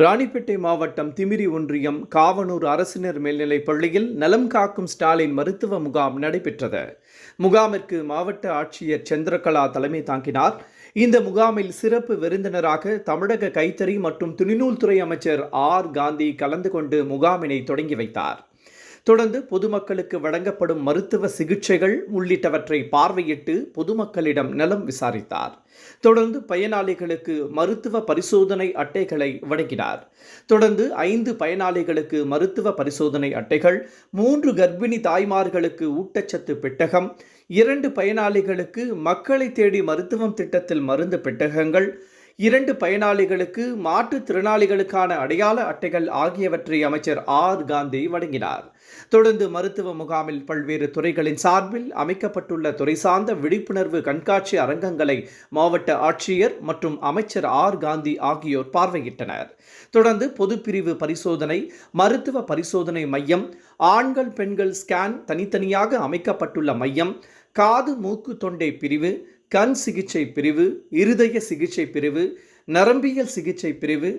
ராணிப்பேட்டை மாவட்டம் திமிரி ஒன்றியம் காவனூர் அரசினர் மேல்நிலைப் பள்ளியில் நலம் காக்கும் ஸ்டாலின் மருத்துவ முகாம் நடைபெற்றது. முகாமிற்கு மாவட்ட ஆட்சியர் சந்திரகலா தலைமை தாங்கினார். இந்த முகாமில் சிறப்பு விருந்தினராக தமிழக கைத்தறி மற்றும் துணிநூல்துறை அமைச்சர் ஆர் காந்தி கலந்து கொண்டு முகாமினை தொடங்கி வைத்தார். தொடர்ந்து பொதுமக்களுக்கு வழங்கப்படும் மருத்துவ சிகிச்சைகள் உள்ளிட்டவற்றை பார்வையிட்டு பொதுமக்களிடம் நலம் விசாரித்தார். தொடர்ந்து பயனாளிகளுக்கு மருத்துவ பரிசோதனை அட்டைகளை வழங்கினார். தொடர்ந்து ஐந்து பயனாளிகளுக்கு மருத்துவ பரிசோதனை அட்டைகள் மூன்று கர்ப்பிணி தாய்மார்களுக்கு ஊட்டச்சத்து பெட்டகம் இரண்டு பயனாளிகளுக்கு மக்களை தேடி மருத்துவம் திட்டத்தில் மருந்து பெட்டகங்கள் இரண்டு பயனாளிகளுக்கு மாற்றுத்திறனாளிகளுக்கான அடையாள அட்டைகள் ஆகியவற்றை அமைச்சர் ஆர். காந்தி வழங்கினார். தொடர்ந்து மருத்துவ முகாமில் பல்வேறு துறைகளின் சார்பில் அமைக்கப்பட்டுள்ள துறை சார்ந்த விழிப்புணர்வு கண்காட்சி அரங்கங்களை மாவட்ட ஆட்சியர் மற்றும் அமைச்சர் ஆர். காந்தி ஆகியோர் பார்வையிட்டனர். தொடர்ந்து பொதுப்பிரிவு பரிசோதனை மருத்துவ பரிசோதனை மையம் ஆண்கள் பெண்கள் ஸ்கேன் தனித்தனியாக அமைக்கப்பட்டுள்ள மையம் காது மூக்கு தொண்டை பிரிவு கண் சிகிச்சை பிரிவு இருதய சிகிச்சை பிரிவு நரம்பியல் சிகிச்சை பிரிவு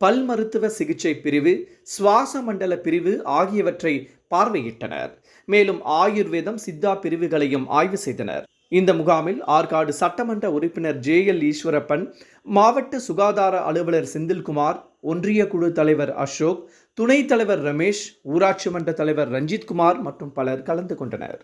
பல் மருத்துவ சிகிச்சை பிரிவு சுவாச மண்டல பிரிவு ஆகியவற்றை பார்வையிட்டனர். மேலும் ஆயுர்வேதம் சித்தா பிரிவுகளையும் ஆய்வு செய்தனர். இந்த முகாமில் ஆற்காடு சட்டமன்ற உறுப்பினர் ஜே எல் ஈஸ்வரப்பன் மாவட்ட சுகாதார அலுவலர் செந்தில்குமார் ஒன்றிய குழு தலைவர் அசோக் துணைத் தலைவர் ரமேஷ் ஊராட்சி மன்ற தலைவர் ரஞ்சித்குமார் மற்றும் பலர் கலந்து கொண்டனர்.